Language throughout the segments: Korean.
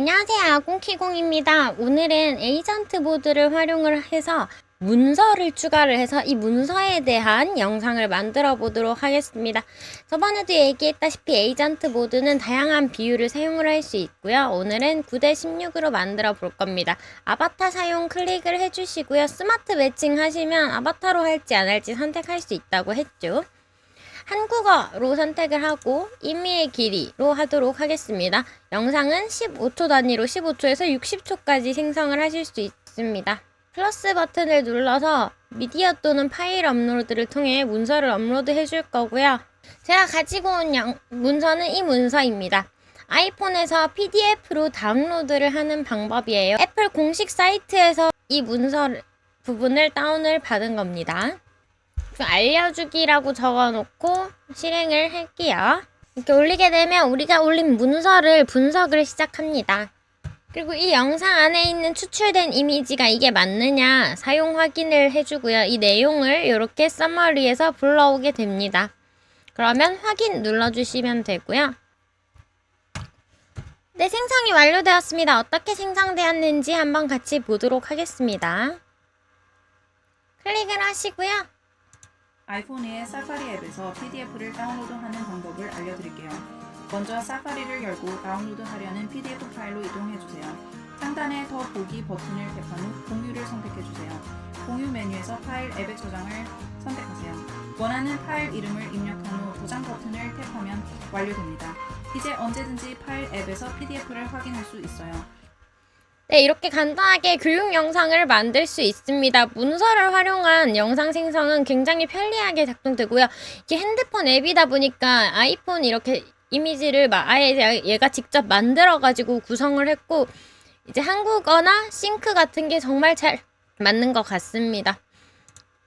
안녕하세요. 아공키공입니다. 오늘은 에이전트 보드를 활용을 해서 문서를 추가를 해서 이 문서에 대한 영상을 만들어 보도록 하겠습니다. 저번에도 얘기했다시피 에이전트 보드는 다양한 비율을 사용을 할 수 있고요. 오늘은 9대 16으로 만들어 볼 겁니다. 아바타 사용 클릭을 해주시고요. 스마트 매칭 하시면 아바타로 할지 안 할지 선택할 수 있다고 했죠. 한국어로 선택을 하고 임의의 길이로 하도록 하겠습니다. 영상은 15초 단위로 15초에서 60초까지 생성을 하실 수 있습니다. 플러스 버튼을 눌러서 미디어 또는 파일 업로드를 통해 문서를 업로드 해줄 거고요. 제가 가지고 온 영- 문서는 이 문서입니다. 아이폰에서 PDF로 다운로드를 하는 방법이에요. 애플 공식 사이트에서 이 문서 부분을 다운을 받은 겁니다. 그 알려주기라고 적어놓고 실행을 할게요. 이렇게 올리게 되면 우리가 올린 문서를 분석을 시작합니다. 그리고 이 영상 안에 있는 추출된 이미지가 이게 맞느냐 사용 확인을 해주고요. 이 내용을 이렇게 서머리에서 불러오게 됩니다. 그러면 확인 눌러주시면 되고요. 네, 생성이 완료되었습니다. 어떻게 생성되었는지 한번 같이 보도록 하겠습니다. 클릭을 하시고요. 아이폰의 사파리 앱에서 PDF를 다운로드하는 방법을 알려드릴게요. 먼저 사파리를 열고 다운로드하려는 PDF 파일로 이동해주세요. 상단의 더 보기 버튼을 탭한 후 공유를 선택해주세요. 공유 메뉴에서 파일 앱의 저장을 선택하세요. 원하는 파일 이름을 입력한 후 도장 버튼을 탭하면 완료됩니다. 이제 언제든지 파일 앱에서 PDF를 확인할 수 있어요. 네, 이렇게 간단하게 교육 영상을 만들 수 있습니다. 문서를 활용한 영상 생성은 굉장히 편리하게 작동되고요. 이게 핸드폰 앱이다 보니까 아이폰 이렇게 이미지를 막 아예 얘가 직접 만들어가지고 구성을 했고, 이제 한국어나 싱크 같은 게 정말 잘 맞는 것 같습니다.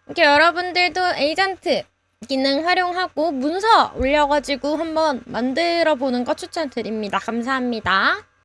이렇게 여러분들도 에이전트 기능 활용하고 문서 올려가지고 한번 만들어 보는 거 추천드립니다. 감사합니다.